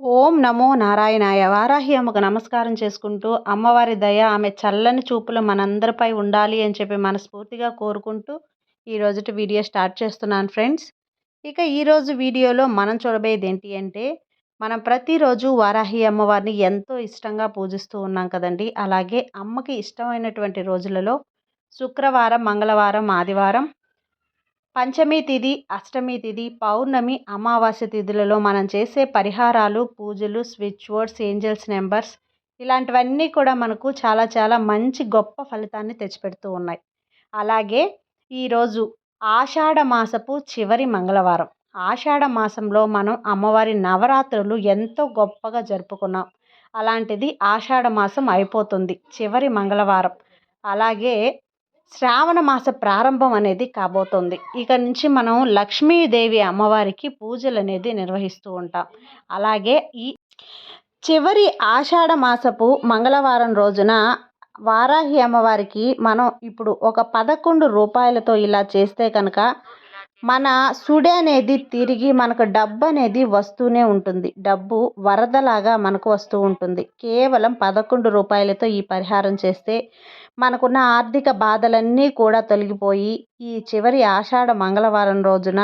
ఓం నమో నారాయణాయ. వారాహి అమ్మకు నమస్కారం చేసుకుంటూ అమ్మవారి దయ ఆమె చల్లని చూపులు మనందరిపై ఉండాలి అని చెప్పి మనస్ఫూర్తిగా కోరుకుంటూ ఈరోజుటి వీడియో స్టార్ట్ చేస్తున్నాను ఫ్రెండ్స్. ఇక ఈరోజు వీడియోలో మనం చూడబోయేది ఏంటి అంటే మనం ప్రతిరోజు వారాహి అమ్మవారిని ఎంతో ఇష్టంగా పూజిస్తూ ఉన్నాం కదండి. అలాగే అమ్మకి ఇష్టమైనటువంటి రోజులలో శుక్రవారం మంగళవారం ఆదివారం పంచమి తిథి అష్టమి తిథి పౌర్ణమి అమావాస్య తిథులలో మనం చేసే పరిహారాలు పూజలు స్విచ్ వర్డ్స్ ఏంజల్స్ నెంబర్స్ ఇలాంటివన్నీ కూడా మనకు చాలా చాలా మంచి గొప్ప ఫలితాన్ని తెచ్చిపెడుతూ ఉన్నాయి. అలాగే ఈరోజు ఆషాఢ మాసపు చివరి మంగళవారం. ఆషాఢ మాసంలో మనం అమ్మవారి నవరాత్రులు ఎంతో గొప్పగా జరుపుకున్నాం. అలాంటిది ఆషాఢ మాసం అయిపోతుంది చివరి మంగళవారం. అలాగే శ్రావణ మాస ప్రారంభం అనేది కాబోతోంది. ఇక నుంచి మనం లక్ష్మీదేవి అమ్మవారికి పూజలు అనేది నిర్వహిస్తూ ఉంటాం. అలాగే ఈ చివరి ఆషాఢ మాసపు మంగళవారం రోజున వారాహి అమ్మవారికి మనం ఇప్పుడు ఒక పదకొండు రూపాయలతో ఇలా చేస్తే కనుక మన సుడి అనేది తిరిగి మనకు డబ్బు అనేది వస్తూనే ఉంటుంది. డబ్బు వరదలాగా మనకు వస్తూ ఉంటుంది. కేవలం పదకొండు రూపాయలతో ఈ పరిహారం చేస్తే మనకున్న ఆర్థిక బాధలన్నీ కూడా తొలగిపోయి ఈ చివరి ఆషాఢ మంగళవారం రోజున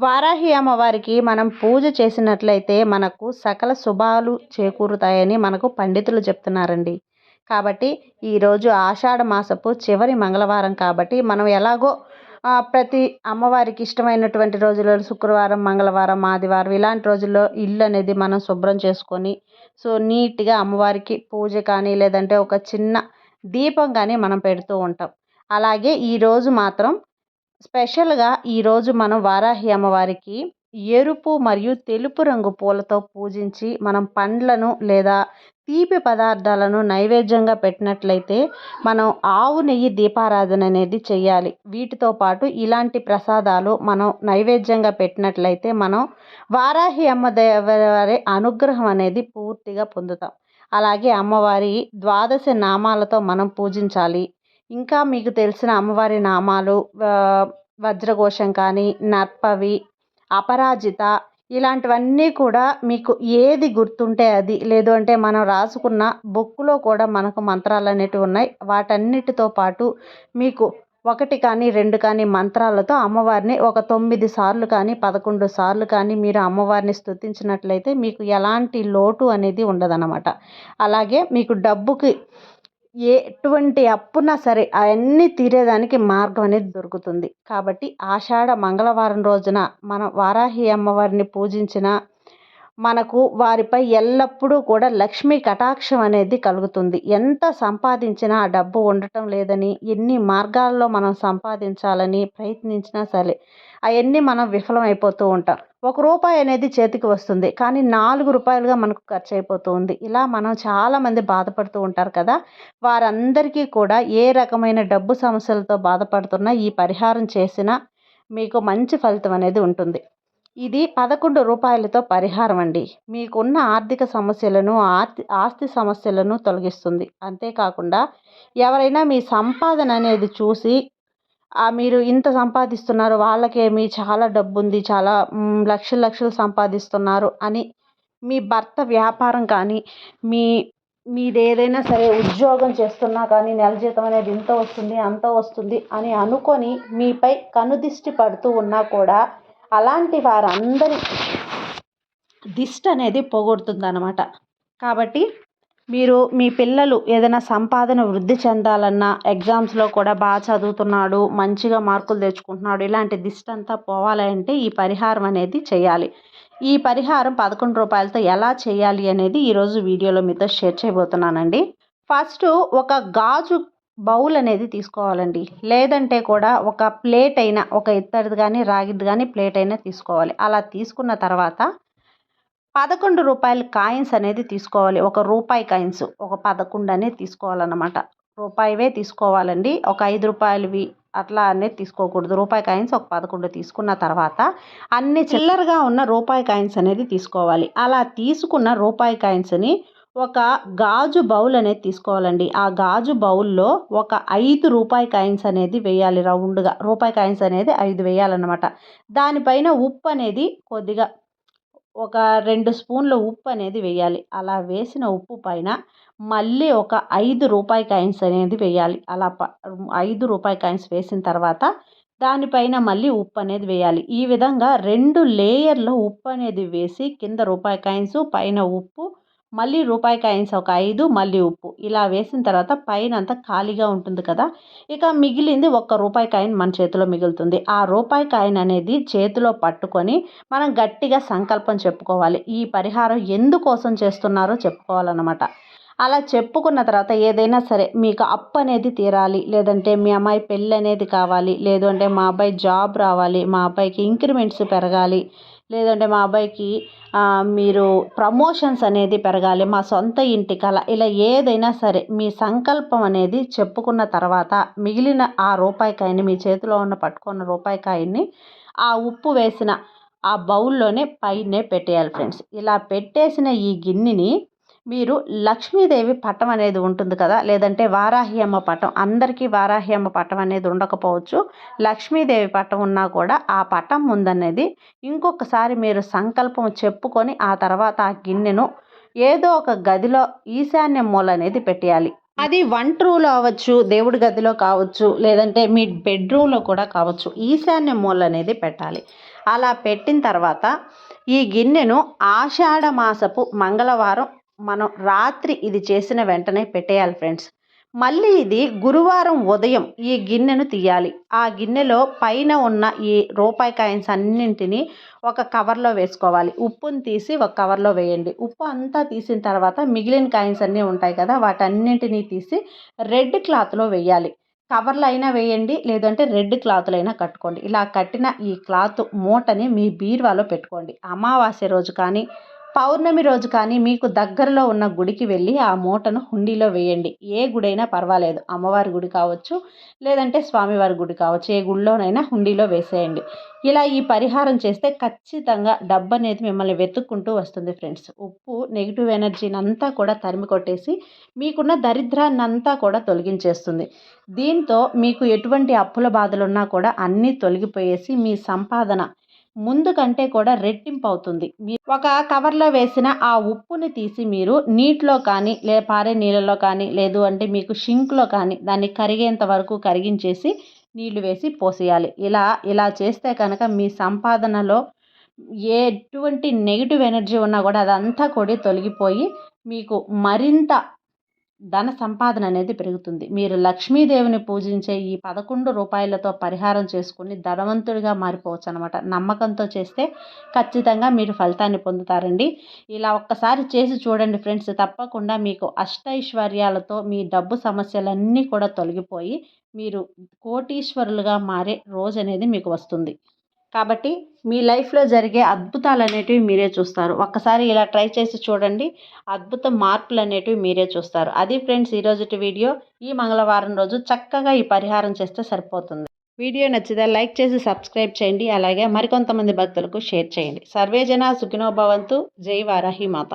వారాహి అమ్మవారికి మనం పూజ చేసినట్లయితే మనకు సకల శుభాలు చేకూరుతాయని మనకు పండితులు చెప్తున్నారండి. కాబట్టి ఈరోజు ఆషాఢ మాసపు చివరి మంగళవారం కాబట్టి మనం ఎలాగో ప్రతి అమ్మవారికి ఇష్టమైనటువంటి రోజుల్లో శుక్రవారం మంగళవారం ఆదివారం ఇలాంటి రోజుల్లో ఇల్లు అనేది మనం శుభ్రం చేసుకొని సో నీట్గా అమ్మవారికి పూజ కానీ లేదంటే ఒక చిన్న దీపం కానీ మనం పెడుతూ ఉంటాం. అలాగే ఈరోజు మాత్రం స్పెషల్గా ఈరోజు మనం వారాహి అమ్మవారికి ఎరుపు మరియు తెలుపు రంగు పూలతో పూజించి మనం పండ్లను లేదా తీపి పదార్థాలను నైవేద్యంగా పెట్టినట్లయితే మనం ఆవు నెయ్యి దీపారాధన అనేది చేయాలి. వీటితో పాటు ఇలాంటి ప్రసాదాలు మనం నైవేద్యంగా పెట్టినట్లయితే మనం వారాహి అమ్మ వారి అనుగ్రహం అనేది పూర్తిగా పొందుతాం. అలాగే అమ్మవారి ద్వాదశ నామాలతో మనం పూజించాలి. ఇంకా మీకు తెలిసిన అమ్మవారి నామాలు వజ్రఘోషం కానీ నర్పవి అపరాజిత ఇలాంటివన్నీ కూడా మీకు ఏది గుర్తుంటే అది. లేదు అంటే మనం రాసుకున్న బుక్లో కూడా మనకు మంత్రాలు అనేటివి ఉన్నాయి. వాటన్నిటితో పాటు మీకు ఒకటి కానీ రెండు కానీ మంత్రాలతో అమ్మవారిని ఒక తొమ్మిది సార్లు కానీ పదకొండు సార్లు కానీ మీరు అమ్మవారిని స్తుతించినట్లయితే మీకు ఎలాంటి లోటు అనేది ఉండదన్నమాట. అలాగే మీకు డబ్బుకి ఎటువంటి అప్పున్నా సరే అవన్నీ తీరేదానికి మార్గం అనేది దొరుకుతుంది. కాబట్టి ఆషాఢ మంగళవారం రోజున మనం వారాహి అమ్మవారిని పూజించిన మనకు వారిపై ఎల్లప్పుడూ కూడా లక్ష్మీ కటాక్షం అనేది కలుగుతుంది. ఎంత సంపాదించినా ఆ డబ్బు ఉండటం లేదని ఎన్ని మార్గాల్లో మనం సంపాదించాలని ప్రయత్నించినా సరే అవన్నీ మనం విఫలం అయిపోతూ ఉంటాం. ఒక రూపాయి అనేది చేతికి వస్తుంది కానీ నాలుగు రూపాయలుగా మనకు ఖర్చు అయిపోతూ ఉంది. ఇలా మనం చాలామంది బాధపడుతూ ఉంటారు కదా. వారందరికీ కూడా ఏ రకమైన డబ్బు సమస్యలతో బాధపడుతున్నా ఈ పరిహారం చేసినా మీకు మంచి ఫలితం అనేది ఉంటుంది. ఇది పదకొండు రూపాయలతో పరిహారం అండి. మీకున్న ఆర్థిక సమస్యలను ఆస్తి ఆస్తి సమస్యలను తొలగిస్తుంది. అంతేకాకుండా ఎవరైనా మీ సంపాదన అనేది చూసి మీరు ఇంత సంపాదిస్తున్నారు వాళ్ళకేమి చాలా డబ్బు ఉంది చాలా లక్షలు లక్షలు సంపాదిస్తున్నారు అని మీ భర్త వ్యాపారం కానీ మీ మీది ఏదైనా సరే ఉద్యోగం చేస్తున్నా కానీ నెల జీతం అనేది ఇంత వస్తుంది అంత వస్తుంది అని అనుకొని మీపై కనుదిష్టి పడుతూ ఉన్నా కూడా అలాంటి వారందరి దిష్టి అనేది పోగొడుతుంది అనమాట కాబట్టి మీరు మీ పిల్లలు ఏదైనా సంపాదన వృద్ధి చెందాలన్నా ఎగ్జామ్స్లో కూడా బాగా చదువుతున్నాడు మంచిగా మార్కులు తెచ్చుకుంటున్నాడు ఇలాంటి దిష్టి అంతా పోవాలంటే ఈ పరిహారం అనేది చేయాలి. ఈ పరిహారం పదకొండు రూపాయలతో ఎలా చేయాలి అనేది ఈరోజు వీడియోలో మీతో షేర్ చేయబోతున్నానండి. ఫస్ట్ ఒక గాజు బౌల్ అనేది తీసుకోవాలండి. లేదంటే కూడా ఒక ప్లేట్ అయినా ఒక ఇత్తడిది కానీ రాగిది కానీ ప్లేట్ అయినా తీసుకోవాలి. అలా తీసుకున్న తర్వాత పదకొండు రూపాయల కాయిన్స్ అనేది తీసుకోవాలి. ఒక రూపాయి కాయిన్స్ ఒక పదకొండు అనేది తీసుకోవాలన్నమాట. రూపాయివే తీసుకోవాలండి. ఒక ఐదు రూపాయలవి అట్లా అనేది తీసుకోకూడదు. రూపాయి కాయిన్స్ ఒక పదకొండు తీసుకున్న తర్వాత అన్ని చిల్లరగా ఉన్న రూపాయి కాయిన్స్ అనేది తీసుకోవాలి. అలా తీసుకున్న రూపాయి కాయిన్స్ని ఒక గాజు బౌల్ అనేది తీసుకోవాలండి. ఆ గాజు బౌల్లో ఒక ఐదు రూపాయి కాయిన్స్ అనేది వేయాలి. రౌండ్గా రూపాయి కాయిన్స్ అనేది ఐదు వేయాలన్నమాట. దానిపైన ఉప్పు అనేది కొద్దిగా ఒక రెండు స్పూన్ల ఉప్పు అనేది వేయాలి. అలా వేసిన ఉప్పు పైన మళ్ళీ ఒక ఐదు రూపాయి కాయిన్స్ అనేది వేయాలి. అలా ప ఐదు రూపాయి కాయిన్స్ వేసిన తర్వాత దానిపైన మళ్ళీ ఉప్పు అనేది వేయాలి. ఈ విధంగా రెండు లేయర్లో ఉప్పు అనేది వేసి కింద రూపాయి కాయిన్స్ పైన ఉప్పు మళ్ళీ రూపాయి కాయిన్స్ ఒక ఐదు మళ్ళీ ఉప్పు. ఇలా వేసిన తర్వాత పైన అంతా ఖాళీగా ఉంటుంది కదా. ఇక మిగిలింది ఒక్క రూపాయి కాయిన్ మన చేతిలో మిగులుతుంది. ఆ రూపాయి కాయిన్ అనేది చేతిలో పట్టుకొని మనం గట్టిగా సంకల్పం చెప్పుకోవాలి. ఈ పరిహారం ఎందుకోసం చేస్తున్నారో చెప్పుకోవాలన్నమాట. అలా చెప్పుకున్న తర్వాత ఏదైనా సరే మీకు అప్పు అనేది తీరాలి. లేదంటే మీ అమ్మాయి పెళ్ళి అనేది కావాలి. లేదు అంటే మా అబ్బాయి జాబ్ రావాలి. మా అబ్బాయికి ఇంక్రిమెంట్స్ పెరగాలి. లేదంటే మా అబ్బాయికి మీరు ప్రమోషన్స్ అనేది పెరగాలి. మా సొంత ఇంటి కల ఇలా ఏదైనా సరే మీ సంకల్పం అనేది చెప్పుకున్న తర్వాత మిగిలిన ఆ రూపాయి కాయని మీ చేతిలో ఉన్న పట్టుకున్న రూపాయి కాయని ఆ ఉప్పు వేసిన ఆ బౌల్లోనే పైనే పెట్టేయాలి ఫ్రెండ్స్. ఇలా పెట్టేసిన ఈ గిన్నెని మీరు లక్ష్మీదేవి పటం అనేది ఉంటుంది కదా లేదంటే వారాహి అమ్మ పటం అందరికీ వారాహి అమ్మ పటం అనేది ఉండకపోవచ్చు. లక్ష్మీదేవి పటం ఉన్నా కూడా ఆ పటం ఉందనేది ఇంకొకసారి మీరు సంకల్పం చెప్పుకొని ఆ తర్వాత ఆ గిన్నెను ఏదో ఒక గదిలో ఈశాన్య మూల అనేది పెట్టేయాలి. అది వంట రూమ్లో అవ్వచ్చు దేవుడి గదిలో కావచ్చు లేదంటే మీ బెడ్రూమ్లో కూడా కావచ్చు. ఈశాన్య మూల అనేది పెట్టాలి. అలా పెట్టిన తర్వాత ఈ గిన్నెను ఆషాఢ మాసపు మంగళవారం మనం రాత్రి ఇది చేసిన వెంటనే పెట్టేయాలి ఫ్రెండ్స్. మళ్ళీ ఇది గురువారం ఉదయం ఈ గిన్నెను తీయాలి. ఆ గిన్నెలో పైన ఉన్న ఈ రూపాయి కాయిన్స్ అన్నింటినీ ఒక కవర్లో వేసుకోవాలి. ఉప్పును తీసి ఒక కవర్లో వేయండి. ఉప్పు అంతా తీసిన తర్వాత మిగిలిన కాయిన్స్ అన్నీ ఉంటాయి కదా వాటన్నింటినీ తీసి రెడ్ క్లాత్లో వేయాలి. కవర్లు అయినా వేయండి లేదంటే రెడ్ క్లాత్లు అయినా కట్టుకోండి. ఇలా కట్టిన ఈ క్లాత్ మూటని మీ బీరువాలో పెట్టుకోండి. అమావాస్య రోజు కానీ పౌర్ణమి రోజు కానీ మీకు దగ్గరలో ఉన్న గుడికి వెళ్ళి ఆ మూటను హుండీలో వేయండి. ఏ గుడైనా పర్వాలేదు. అమ్మవారి గుడి కావచ్చు లేదంటే స్వామివారి గుడి కావచ్చు ఏ గుడిలోనైనా హుండీలో వేసేయండి. ఇలా ఈ పరిహారం చేస్తే ఖచ్చితంగా డబ్బు అనేది మిమ్మల్ని వెతుక్కుంటూ వస్తుంది ఫ్రెండ్స్. ఉప్పు నెగిటివ్ ఎనర్జీని అంతా కూడా తరిమి కొట్టేసి మీకున్న దరిద్రాన్ని అంతా కూడా తొలగించేస్తుంది. దీంతో మీకు ఎటువంటి అప్పుల బాధలున్నా కూడా అన్నీ తొలగిపోయేసి మీ సంపాదన ముందు కంటే కూడా రెట్టింపు అవుతుంది. ఒక కవర్లో వేసిన ఆ ఉప్పుని తీసి మీరు నీటిలో కానీ లే పారే నీళ్ళలో కానీ లేదు అంటే మీకు షింక్లో కానీ దాన్ని కరిగేంత వరకు కరిగించేసి నీళ్ళు వేసి పోసేయాలి. ఇలా ఇలా చేస్తే కనుక మీ సంపాదనలో ఎటువంటి నెగిటివ్ ఎనర్జీ ఉన్నా కూడా అదంతా కూడా తొలగిపోయి మీకు మరింత ధన సంపాదన అనేది పెరుగుతుంది. మీరు లక్ష్మీదేవిని పూజించే ఈ పదకొండు రూపాయలతో పరిహారం చేసుకుని ధనవంతుడిగా మారిపోవచ్చు అనమాట నమ్మకంతో చేస్తే ఖచ్చితంగా మీరు ఫలితాన్ని పొందుతారండి. ఇలా ఒక్కసారి చేసి చూడండి ఫ్రెండ్స్. తప్పకుండా మీకు అష్టైశ్వర్యాలతో మీ డబ్బు సమస్యలన్నీ కూడా తొలగిపోయి మీరు కోటీశ్వరులుగా మారే రోజు అనేది మీకు వస్తుంది. కాబట్టి మీ లైఫ్లో జరిగే అద్భుతాలు అనేటివి మీరే చూస్తారు. ఒక్కసారి ఇలా ట్రై చేసి చూడండి. అద్భుత మార్పులు అనేటివి మీరే చూస్తారు. అది ఫ్రెండ్స్ ఈరోజుటి వీడియో. ఈ మంగళవారం రోజు చక్కగా ఈ పరిహారం చేస్తే సరిపోతుంది. వీడియో నచ్చితే లైక్ చేసి సబ్స్క్రైబ్ చేయండి. అలాగే మరికొంతమంది భక్తులకు షేర్ చేయండి. సర్వేజన సుఖినోభవంతు జై వారాహి మాత.